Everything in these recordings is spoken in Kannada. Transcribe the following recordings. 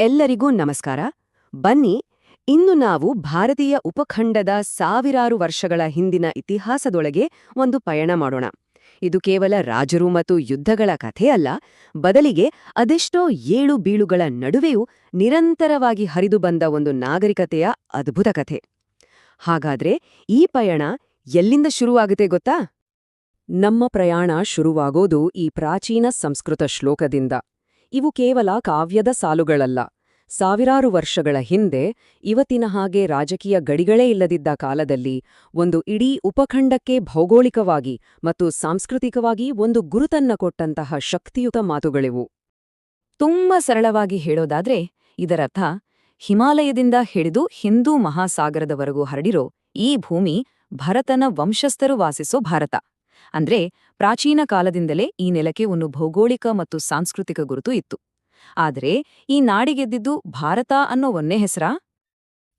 ಎಲ್ಲರಿಗೂ ನಮಸ್ಕಾರ. ಬನ್ನಿ ಇಂದು ನಾವು ಭಾರತೀಯ ಉಪಖಂಡದ ಸಾವಿರಾರು ವರ್ಷಗಳ ಹಿಂದಿನ ಇತಿಹಾಸದೊಳಗೆ ಒಂದು ಪಯಣ ಮಾಡೋಣ. ಇದು ಕೇವಲ ರಾಜರು ಮತ್ತು ಯುದ್ಧಗಳ ಕಥೆಯಲ್ಲ ಬದಲಿಗೆ ಅದೆಷ್ಟೋ ಏಳು ಬೀಳುಗಳ ನಡುವೆಯೂ ನಿರಂತರವಾಗಿ ಹರಿದು ಬಂದ ಒಂದು ನಾಗರಿಕತೆಯ ಅದ್ಭುತ ಕಥೆ. ಹಾಗಾದ್ರೆ ಈ ಪಯಣ ಎಲ್ಲಿಂದ ಶುರುವಾಗುತ್ತೆ ಗೊತ್ತಾ? ನಮ್ಮ ಪ್ರಯಾಣ ಶುರುವಾಗೋದು ಈ ಪ್ರಾಚೀನ ಸಂಸ್ಕೃತ ಶ್ಲೋಕದಿಂದ. ಇವು ಕೇವಲ ಕಾವ್ಯದ ಸಾಲುಗಳಲ್ಲ. ಸಾವಿರಾರು ವರ್ಷಗಳ ಹಿಂದೆ ಇವತ್ತಿನ ಹಾಗೆ ರಾಜಕೀಯ ಗಡಿಗಳೇ ಇಲ್ಲದಿದ್ದ ಕಾಲದಲ್ಲಿ ಒಂದು ಇಡೀ ಉಪಖಂಡಕ್ಕೆ ಭೌಗೋಳಿಕವಾಗಿ ಮತ್ತು ಸಾಂಸ್ಕೃತಿಕವಾಗಿ ಒಂದು ಗುರುತನ್ನ ಕೊಟ್ಟಂತಹ ಶಕ್ತಿಯುತ ಮಾತುಗಳಿವು. ತುಂಬ ಸರಳವಾಗಿ ಹೇಳೋದಾದ್ರೆ, ಇದರರ್ಥ, ಹಿಮಾಲಯದಿಂದ ಹಿಡಿದು ಹಿಂದೂ ಮಹಾಸಾಗರದವರೆಗೂ ಹರಡಿರೋ ಈ ಭೂಮಿ ಭರತನ ವಂಶಸ್ಥರು ವಾಸಿಸೋ ಭಾರತ. ಅಂದ್ರೆ ಪ್ರಾಚೀನ ಕಾಲದಿಂದಲೇ ಈ ನೆಲಕ್ಕೆ ಒಂದು ಭೌಗೋಳಿಕ ಮತ್ತು ಸಾಂಸ್ಕೃತಿಕ ಗುರುತು ಇತ್ತು. ಆದರೆ ಈ ನಾಡಿಗೆದ್ದಿದ್ದು ಭಾರತ ಅನ್ನೋ ಒಂದೇ ಹೆಸರಾ?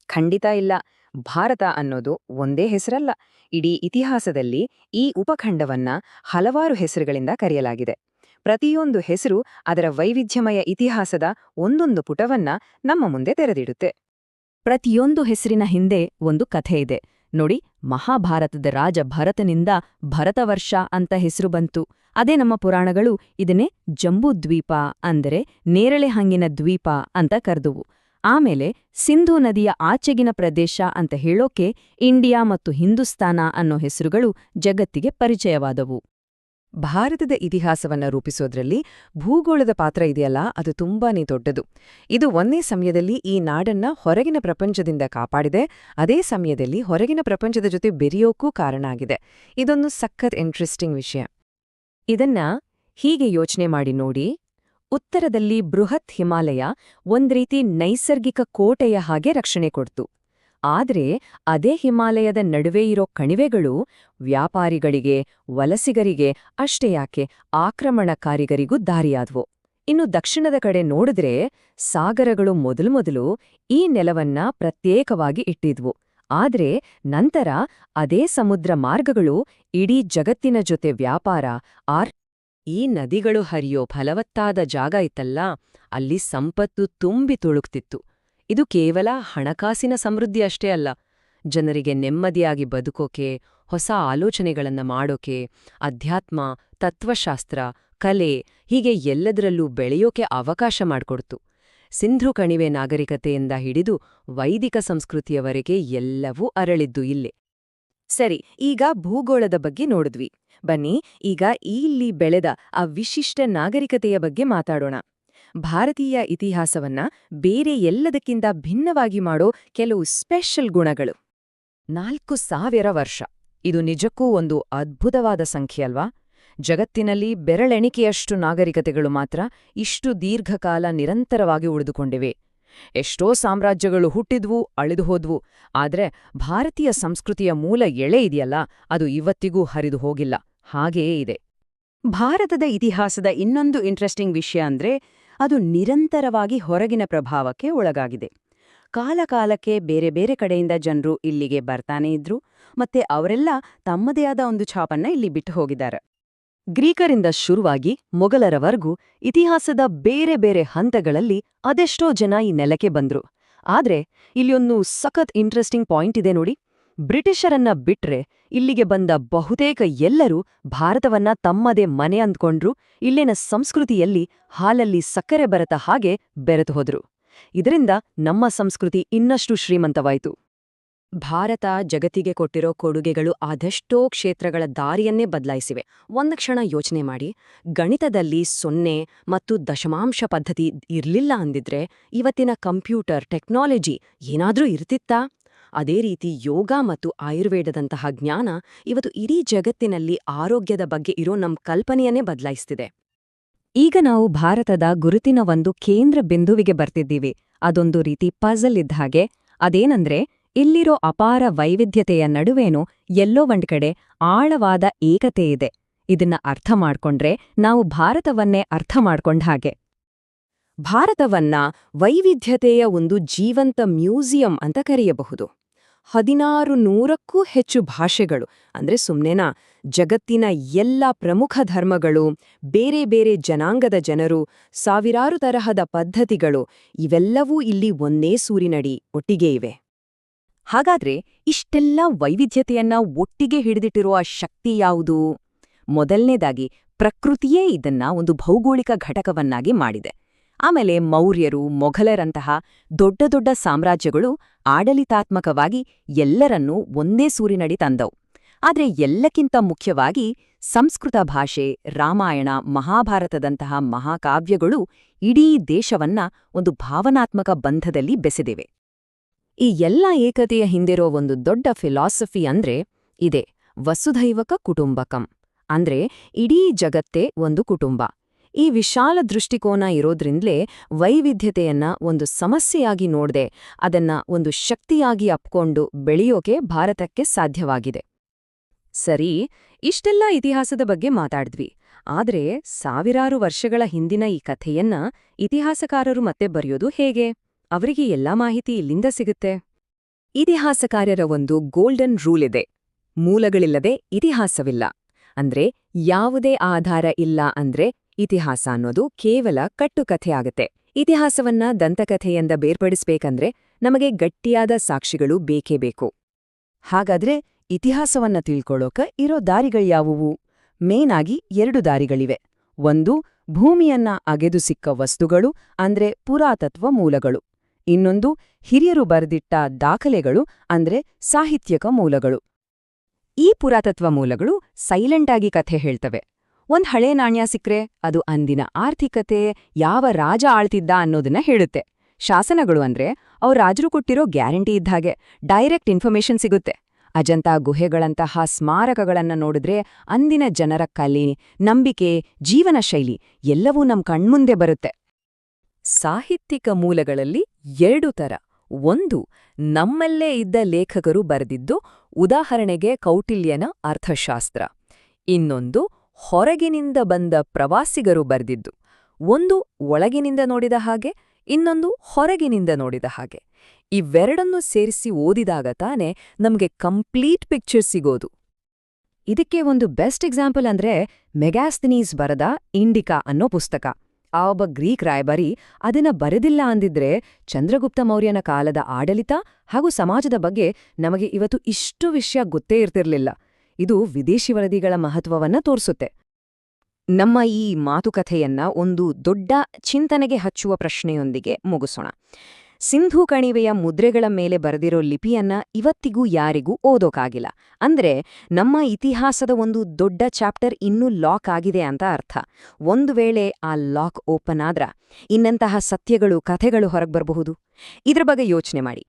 ಖಂಡಿತ ಇಲ್ಲ. ಭಾರತ ಅನ್ನೋದು ಒಂದೇ ಹೆಸರಲ್ಲ. ಇಡೀ ಇತಿಹಾಸದಲ್ಲಿ ಈ ಉಪಖಂಡವನ್ನ ಹಲವಾರು ಹೆಸರುಗಳಿಂದ ಕರೆಯಲಾಗಿದೆ. ಪ್ರತಿಯೊಂದು ಹೆಸರು ಅದರ ವೈವಿಧ್ಯಮಯ ಇತಿಹಾಸದ ಒಂದೊಂದು ಪುಟವನ್ನ ನಮ್ಮ ಮುಂದೆ ತೆರೆದಿಡುತ್ತೆ. ಪ್ರತಿಯೊಂದು ಹೆಸರಿನ ಹಿಂದೆ ಒಂದು ಕಥೆ ಇದೆ. ನೋಡಿ, ಮಹಾಭಾರತದ ರಾಜ ಭರತನಿಂದ ಭರತವರ್ಷ ಅಂತ ಹೆಸರು ಬಂತು. ಅದೇ ನಮ್ಮ ಪುರಾಣಗಳು ಇದನ್ನೇ ಜಂಬೂದ್ವೀಪ ಅಂದರೆ ನೇರಳೆ ಹಂಗಿನ ದ್ವೀಪ ಅಂತ ಕರೆದುವು. ಆಮೇಲೆ ಸಿಂಧೂ ನದಿಯ ಆಚೆಗಿನ ಪ್ರದೇಶ ಅಂತ ಹೇಳೋಕೆ ಇಂಡಿಯಾ ಮತ್ತು ಹಿಂದೂಸ್ತಾನ ಅನ್ನೋ ಹೆಸರುಗಳು ಜಗತ್ತಿಗೆ ಪರಿಚಯವಾದವು. ಭಾರತದ ಇತಿಹಾಸವನ್ನ ರೂಪಿಸೋದ್ರಲ್ಲಿ ಭೂಗೋಳದ ಪಾತ್ರ ಇದೆಯಲ್ಲ, ಅದು ತುಂಬಾನೇ ದೊಡ್ಡದು. ಇದು ಒಂದೇ ಸಮಯದಲ್ಲಿ ಈ ನಾಡನ್ನ ಹೊರಗಿನ ಪ್ರಪಂಚದಿಂದ ಕಾಪಾಡಿದೆ, ಅದೇ ಸಮಯದಲ್ಲಿ ಹೊರಗಿನ ಪ್ರಪಂಚದ ಜೊತೆ ಬೆರೆಯೋಕ್ಕೂ ಕಾರಣ ಆಗಿದೆ. ಇದೊಂದು ಸಖತ್ ಇಂಟ್ರೆಸ್ಟಿಂಗ್ ವಿಷಯ. ಇದನ್ನ ಹೀಗೆ ಯೋಚನೆ ಮಾಡಿ ನೋಡಿ, ಉತ್ತರದಲ್ಲಿ ಬೃಹತ್ ಹಿಮಾಲಯ ಒಂದ್ರೀತಿ ನೈಸರ್ಗಿಕ ಕೋಟೆಯ ಹಾಗೆ ರಕ್ಷಣೆ ಕೊಡ್ತು. ಆದ್ರೆ ಅದೇ ಹಿಮಾಲಯದ ನಡುವೆ ಇರೋ ಕಣಿವೆಗಳು ವ್ಯಾಪಾರಿಗಳಿಗೆ, ವಲಸಿಗರಿಗೆ ಅಷ್ಟೇ ಯಾಕೆ ಆಕ್ರಮಣಕಾರಿಗರಿಗೂ ದಾರಿಯಾದವು. ಇನ್ನು ದಕ್ಷಿಣದ ಕಡೆ ನೋಡಿದ್ರೆ ಸಾಗರಗಳು ಮೊದಲು ಮೊದಲು ಈ ನೆಲವನ್ನ ಪ್ರತ್ಯೇಕವಾಗಿ ಇಟ್ಟಿದ್ವು. ಆದ್ರೆ ನಂತರ ಅದೇ ಸಮುದ್ರ ಮಾರ್ಗಗಳು ಇಡೀ ಜಗತ್ತಿನ ಜೊತೆ ವ್ಯಾಪಾರ, ಆರ್ ಈ ನದಿಗಳು ಹರಿಯೋ ಫಲವತ್ತಾದ ಜಾಗ ಇತ್ತಲ್ಲ, ಅಲ್ಲಿ ಸಂಪತ್ತು ತುಂಬಿ ತುಳುಕ್ತಿತ್ತು. ಇದು ಕೇವಲ ಹಣಕಾಸಿನ ಸಮೃದ್ಧಿ ಅಷ್ಟೇ ಅಲ್ಲ. ಜನರಿಗೆ ನೆಮ್ಮದಿಯಾಗಿ ಬದುಕೋಕೆ, ಹೊಸ ಆಲೋಚನೆಗಳನ್ನು ಮಾಡೋಕೆ, ಅಧ್ಯಾತ್ಮ, ತತ್ವಶಾಸ್ತ್ರ, ಕಲೆ ಹೀಗೆ ಎಲ್ಲದರಲ್ಲೂ ಬೆಳೆಯೋಕೆ ಅವಕಾಶ ಮಾಡಿಕೊಡ್ತು. ಸಿಂಧು ಕಣಿವೆ ನಾಗರಿಕತೆಯಿಂದ ಹಿಡಿದು ವೈದಿಕ ಸಂಸ್ಕೃತಿಯವರೆಗೆ ಎಲ್ಲವೂ ಅರಳಿದ್ದು ಇಲ್ಲೇ. ಸರಿ, ಈಗ ಭೂಗೋಳದ ಬಗ್ಗೆ ನೋಡಿದ್ವಿ. ಬನ್ನಿ, ಈಗ ಇಲ್ಲಿ ಬೆಳೆದ ಆ ವಿಶಿಷ್ಟ ನಾಗರಿಕತೆಯ ಬಗ್ಗೆ ಮಾತಾಡೋಣ. ಭಾರತೀಯ ಇತಿಹಾಸವನ್ನ ಬೇರೆ ಎಲ್ಲದಕ್ಕಿಂತ ಭಿನ್ನವಾಗಿ ಮಾಡೋ ಕೆಲವು ಸ್ಪೆಷಲ್ ಗುಣಗಳು. ನಾಲ್ಕು ಸಾವಿರ ವರ್ಷ. ಇದು ನಿಜಕ್ಕೂ ಒಂದು ಅದ್ಭುತವಾದ ಸಂಖ್ಯೆ ಅಲ್ವಾ? ಜಗತ್ತಿನಲ್ಲಿ ಬೆರಳೆಣಿಕೆಯಷ್ಟು ನಾಗರಿಕತೆಗಳು ಮಾತ್ರ ಇಷ್ಟು ದೀರ್ಘಕಾಲ ನಿರಂತರವಾಗಿ ಉಳಿದುಕೊಂಡಿವೆ. ಎಷ್ಟೋ ಸಾಮ್ರಾಜ್ಯಗಳು ಹುಟ್ಟಿದ್ವು, ಅಳಿದು ಹೋದ್ವು. ಆದ್ರೆ ಭಾರತೀಯ ಸಂಸ್ಕೃತಿಯ ಮೂಲ ಎಳೆ ಇದೆಯಲ್ಲ, ಅದು ಇವತ್ತಿಗೂ ಹರಿದು ಹೋಗಿಲ್ಲ. ಹಾಗೆಯೇ ಇದೆ. ಭಾರತದ ಇತಿಹಾಸದ ಇನ್ನೊಂದು ಇಂಟ್ರೆಸ್ಟಿಂಗ್ ವಿಷಯ ಅಂದ್ರೆ ಅದು ನಿರಂತರವಾಗಿ ಹೊರಗಿನ ಪ್ರಭಾವಕ್ಕೆ ಒಳಗಾಗಿದೆ. ಕಾಲಕಾಲಕ್ಕೆ ಬೇರೆ ಬೇರೆ ಕಡೆಯಿಂದ ಜನರು ಇಲ್ಲಿಗೆ ಬರ್ತಾನೇ ಇದ್ರು, ಮತ್ತೆ ಅವರೆಲ್ಲ ತಮ್ಮದೇ ಆದ ಒಂದು ಛಾಪನ್ನ ಇಲ್ಲಿ ಬಿಟ್ಟು ಹೋಗಿದ್ದಾರೆ. ಗ್ರೀಕರಿಂದ ಶುರುವಾಗಿ ಮೊಘಲರವರೆಗೂ ಇತಿಹಾಸದ ಬೇರೆ ಬೇರೆ ಹಂತಗಳಲ್ಲಿ ಅದೆಷ್ಟೋ ಜನ ಈ ನೆಲಕ್ಕೆ ಬಂದ್ರು. ಆದ್ರೆ ಇಲ್ಲಿಯೊಂದು ಸಖತ್ ಇಂಟ್ರೆಸ್ಟಿಂಗ್ ಪಾಯಿಂಟ್ ಇದೆ ನೋಡಿ. ಬ್ರಿಟಿಷರನ್ನ ಬಿಟ್ರೆ ಇಲ್ಲಿಗೆ ಬಂದ ಬಹುತೇಕ ಎಲ್ಲರೂ ಭಾರತವನ್ನ ತಮ್ಮದೇ ಮನೆ ಅಂದ್ಕೊಂಡ್ರು, ಇಲ್ಲಿನ ಸಂಸ್ಕೃತಿಯಲ್ಲಿ ಹಾಲಲ್ಲಿ ಸಕ್ಕರೆ ಬರತ ಹಾಗೆ ಬೆರೆತು ಹೋದ್ರು. ಇದರಿಂದ ನಮ್ಮ ಸಂಸ್ಕೃತಿ ಇನ್ನಷ್ಟು ಶ್ರೀಮಂತವಾಯಿತು. ಭಾರತ ಜಗತ್ತಿಗೆ ಕೊಟ್ಟಿರೋ ಕೊಡುಗೆಗಳು ಅದೆಷ್ಟೋ ಕ್ಷೇತ್ರಗಳ ದಾರಿಯನ್ನೇ ಬದಲಾಯಿಸಿವೆ. ಒಂದು ಕ್ಷಣ ಯೋಚನೆ ಮಾಡಿ, ಗಣಿತದಲ್ಲಿ ಸೊನ್ನೆ ಮತ್ತು ದಶಮಾಂಶ ಪದ್ಧತಿ ಇರಲಿಲ್ಲ ಅಂದಿದ್ರೆ ಇವತ್ತಿನ ಕಂಪ್ಯೂಟರ್ ಟೆಕ್ನಾಲಜಿ ಏನಾದರೂ ಇರ್ತಿತ್ತಾ? ಅದೇ ರೀತಿ ಯೋಗ ಮತ್ತು ಆಯುರ್ವೇದದಂತಹ ಜ್ಞಾನ ಇವತ್ತು ಇಡೀ ಜಗತ್ತಿನಲ್ಲಿ ಆರೋಗ್ಯದ ಬಗ್ಗೆ ಇರೋ ನಮ್ಮ ಕಲ್ಪನೆಯನ್ನೇ ಬದಲಾಯಿಸ್ತಿದೆ. ಈಗ ನಾವು ಭಾರತದ ಗುರುತಿನ ಒಂದು ಕೇಂದ್ರ ಬಿಂದುವಿಗೆ ಬರ್ತಿದ್ದೀವಿ. ಅದೊಂದು ರೀತಿ ಪಜಲ್ ಇದ್ದ ಹಾಗೆ. ಅದೇನಂದ್ರೆ, ಇಲ್ಲಿರೋ ಅಪಾರ ವೈವಿಧ್ಯತೆಯ ನಡುವೇನೋ ಎಲ್ಲೋ ಒಂದ್ ಕಡೆ ಆಳವಾದ ಏಕತೆ ಇದೆ. ಇದನ್ನ ಅರ್ಥ ಮಾಡ್ಕೊಂಡ್ರೆ ನಾವು ಭಾರತವನ್ನೇ ಅರ್ಥ ಮಾಡ್ಕೊಂಡ ಹಾಗೆ. ಭಾರತವನ್ನ ವೈವಿಧ್ಯತೆಯ ಒಂದು ಜೀವಂತ ಮ್ಯೂಸಿಯಂ ಅಂತ ಕರೆಯಬಹುದು. ಹದಿನಾರು ನೂರಕ್ಕೂ ಹೆಚ್ಚು ಭಾಷೆಗಳು, ಅಂದ್ರೆ ಸುಮ್ನೆನಾ, ಜಗತ್ತಿನ ಎಲ್ಲ ಪ್ರಮುಖ ಧರ್ಮಗಳು, ಬೇರೆ ಬೇರೆ ಜನಾಂಗದ ಜನರು, ಸಾವಿರಾರು ತರಹದ ಪದ್ಧತಿಗಳು, ಇವೆಲ್ಲವೂ ಇಲ್ಲಿ ಒಂದೇ ಸೂರಿನಡಿ ಒಟ್ಟಿಗೆ ಇವೆ. ಹಾಗಾದ್ರೆ ಇಷ್ಟೆಲ್ಲ ವೈವಿಧ್ಯತೆಯನ್ನ ಒಟ್ಟಿಗೆ ಹಿಡಿದಿಟ್ಟಿರುವ ಶಕ್ತಿ ಯಾವುದು? ಮೊದಲನೇದಾಗಿ ಪ್ರಕೃತಿಯೇ ಇದನ್ನ ಒಂದು ಭೌಗೋಳಿಕ ಘಟಕವನ್ನಾಗಿ ಮಾಡಿದೆ. ಆಮೇಲೆ ಮೌರ್ಯರು, ಮೊಘಲರಂತಹ ದೊಡ್ಡ ದೊಡ್ಡ ಸಾಮ್ರಾಜ್ಯಗಳು ಆಡಳಿತಾತ್ಮಕವಾಗಿ ಎಲ್ಲರನ್ನೂ ಒಂದೇ ಸೂರಿನಡಿ ತಂದವು. ಆದ್ರೆ ಎಲ್ಲಕ್ಕಿಂತ ಮುಖ್ಯವಾಗಿ ಸಂಸ್ಕೃತ ಭಾಷೆ, ರಾಮಾಯಣ, ಮಹಾಭಾರತದಂತಹ ಮಹಾಕಾವ್ಯಗಳು ಇಡೀ ದೇಶವನ್ನ ಒಂದು ಭಾವನಾತ್ಮಕ ಬಂಧದಲ್ಲಿ ಬೆಸೆದಿವೆ. ಈ ಎಲ್ಲ ಏಕತೆಯ ಹಿಂದಿರೋ ಒಂದು ದೊಡ್ಡ ಫಿಲಾಸಫಿ ಅಂದ್ರೆ ಇದೆ, ವಸುಧೈವಕ ಕುಟುಂಬಕಂ. ಅಂದ್ರೆ ಇಡೀ ಜಗತ್ತೇ ಒಂದು ಕುಟುಂಬ. ಈ ವಿಶಾಲ ದೃಷ್ಟಿಕೋನ ಇರೋದ್ರಿಂದಲೇ ವೈವಿಧ್ಯತೆಯನ್ನ ಒಂದು ಸಮಸ್ಯೆಯಾಗಿ ನೋಡದೆ, ಅದನ್ನ ಒಂದು ಶಕ್ತಿಯಾಗಿ ಅಪ್ಕೊಂಡು ಬೆಳೆಯೋಕೆ ಭಾರತಕ್ಕೆ ಸಾಧ್ಯವಾಗಿದೆ. ಸರಿ, ಇಷ್ಟೆಲ್ಲ ಇತಿಹಾಸದ ಬಗ್ಗೆ ಮಾತಾಡ್ದ್ವಿ. ಆದ್ರೆ ಸಾವಿರಾರು ವರ್ಷಗಳ ಹಿಂದಿನ ಈ ಕಥೆಯನ್ನ ಇತಿಹಾಸಕಾರರು ಮತ್ತೆ ಬರೆಯೋದು ಹೇಗೆ? ಅವರಿಗೆ ಎಲ್ಲಾ ಮಾಹಿತಿ ಇಲ್ಲಿಂದ ಸಿಗುತ್ತೆ. ಇತಿಹಾಸಕಾರರ ಒಂದು ಗೋಲ್ಡನ್ ರೂಲ್ ಇದೆ. ಮೂಲಗಳಿಲ್ಲದೆ ಇತಿಹಾಸವಿಲ್ಲ. ಅಂದ್ರೆ ಯಾವುದೇ ಆಧಾರ ಇಲ್ಲ ಅಂದ್ರೆ ಇತಿಹಾಸ ಅನ್ನೋದು ಕೇವಲ ಕಟ್ಟುಕಥೆ ಆಗತ್ತೆ. ಇತಿಹಾಸವನ್ನ ದಂತಕಥೆಯಿಂದ ಬೇರ್ಪಡಿಸ್ಬೇಕಂದ್ರೆ ನಮಗೆ ಗಟ್ಟಿಯಾದ ಸಾಕ್ಷಿಗಳು ಬೇಕೇ ಬೇಕು. ಹಾಗಾದ್ರೆ ಇತಿಹಾಸವನ್ನ ತಿಳ್ಕೊಳ್ಳೋಕ ಇರೋ ದಾರಿಗಳ್ಯಾವುವು ಮೇನಾಗಿ ಎರಡು ದಾರಿಗಳಿವೆ. ಒಂದು, ಭೂಮಿಯನ್ನ ಅಗೆದು ಸಿಕ್ಕ ವಸ್ತುಗಳು, ಅಂದ್ರೆ ಪುರಾತತ್ವ ಮೂಲಗಳು. ಇನ್ನೊಂದು, ಹಿರಿಯರು ಬರೆದಿಟ್ಟ ದಾಖಲೆಗಳು, ಅಂದ್ರೆ ಸಾಹಿತ್ಯಕ ಮೂಲಗಳು. ಈ ಪುರಾತತ್ವ ಮೂಲಗಳು ಸೈಲೆಂಟಾಗಿ ಕಥೆ ಹೇಳ್ತವೆ. ಒಂದ್ ಹಳೆ ನಾಣ್ಯ ಸಿಕ್ರೆ ಅದು ಅಂದಿನ ಆರ್ಥಿಕತೆ ಯಾವ ರಾಜ ಆಳ್ತಿದ್ದ ಅನ್ನೋದನ್ನ ಹೇಳುತ್ತೆ. ಶಾಸನಗಳು ಅಂದ್ರೆ ಅವ್ರ ರಾಜರು ಕೊಟ್ಟಿರೋ ಗ್ಯಾರಂಟಿ ಇದ್ಹಾಗೆ ಡೈರೆಕ್ಟ್ ಇನ್ಫಾರ್ಮೇಶನ್ ಸಿಗುತ್ತೆ. ಅಜಂತಾ ಗುಹೆಗಳಂತಹ ಸ್ಮಾರಕಗಳನ್ನ ನೋಡಿದ್ರೆ ಅಂದಿನ ಜನರ ಕಲೆ, ನಂಬಿಕೆ, ಜೀವನ ಶೈಲಿ ಎಲ್ಲವೂ ನಮ್ ಕಣ್ಮುಂದೆ ಬರುತ್ತೆ. ಸಾಹಿತ್ಯಿಕ ಮೂಲಗಳಲ್ಲಿ ಎರಡು ತರ ಒಂದು, ನಮ್ಮಲ್ಲೇ ಇದ್ದ ಲೇಖಕರು ಬರೆದಿದ್ದು ಉದಾಹರಣೆಗೆ ಕೌಟಿಲ್ಯನ ಅರ್ಥಶಾಸ್ತ್ರ. ಇನ್ನೊಂದು ಹೊರಗಿನಿಂದ ಬಂದ ಪ್ರವಾಸಿಗರು ಬರೆದಿದ್ದು. ಒಂದು ಒಳಗಿನಿಂದ ನೋಡಿದ ಹಾಗೆ, ಇನ್ನೊಂದು ಹೊರಗಿನಿಂದ ನೋಡಿದ ಹಾಗೆ. ಇವೆರಡನ್ನು ಸೇರಿಸಿ ಓದಿದಾಗ ತಾನೇ ನಮಗೆ ಕಂಪ್ಲೀಟ್ ಪಿಕ್ಚರ್ ಸಿಗೋದು. ಇದಕ್ಕೆ ಒಂದು ಬೆಸ್ಟ್ ಎಕ್ಸಾಂಪಲ್ ಅಂದ್ರೆ ಮೆಗಾಸ್ತಿನೀಸ್ ಬರದ ಇಂಡಿಕಾ ಅನ್ನೋ ಪುಸ್ತಕ. ಆ ಒಬ್ಬ ಗ್ರೀಕ್ ರಾಯಬಾರಿ ಅದನ್ನ ಬರೆದಿಲ್ಲ ಅಂದಿದ್ರೆ ಚಂದ್ರಗುಪ್ತ ಮೌರ್ಯನ ಕಾಲದ ಆಡಳಿತ ಹಾಗೂ ಸಮಾಜದ ಬಗ್ಗೆ ನಮಗೆ ಇವತ್ತು ಇಷ್ಟು ವಿಷಯ ಗೊತ್ತೇ ಇರ್ತಿರ್ಲಿಲ್ಲ. ಇದು ವಿದೇಶಿ ವರದಿಗಳ ಮಹತ್ವವನ್ನ ತೋರಿಸುತ್ತೆ. ನಮ್ಮ ಈ ಮಾತುಕಥೆಯನ್ನ ಒಂದು ದೊಡ್ಡ ಚಿಂತನೆಗೆ ಹಚ್ಚುವ ಪ್ರಶ್ನೆಯೊಂದಿಗೆ ಮುಗಿಸೋಣ. ಸಿಂಧೂ ಕಣಿವೆಯ ಮುದ್ರೆಗಳ ಮೇಲೆ ಬರೆದಿರೋ ಲಿಪಿಯನ್ನ ಇವತ್ತಿಗೂ ಯಾರಿಗೂ ಓದೋಕಾಗಿಲ್ಲ. ಅಂದ್ರೆ ನಮ್ಮ ಇತಿಹಾಸದ ಒಂದು ದೊಡ್ಡ ಚಾಪ್ಟರ್ ಇನ್ನೂ ಲಾಕ್ ಆಗಿದೆ ಅಂತ ಅರ್ಥ. ಒಂದು ವೇಳೆ ಆ ಲಾಕ್ ಓಪನ್ ಆದ್ರ ಇನ್ನಂತಹ ಸತ್ಯಗಳು, ಕಥೆಗಳು ಹೊರಗೆ ಬರಬಹುದು? ಇದ್ರ ಬಗ್ಗೆ ಯೋಚನೆ ಮಾಡಿ.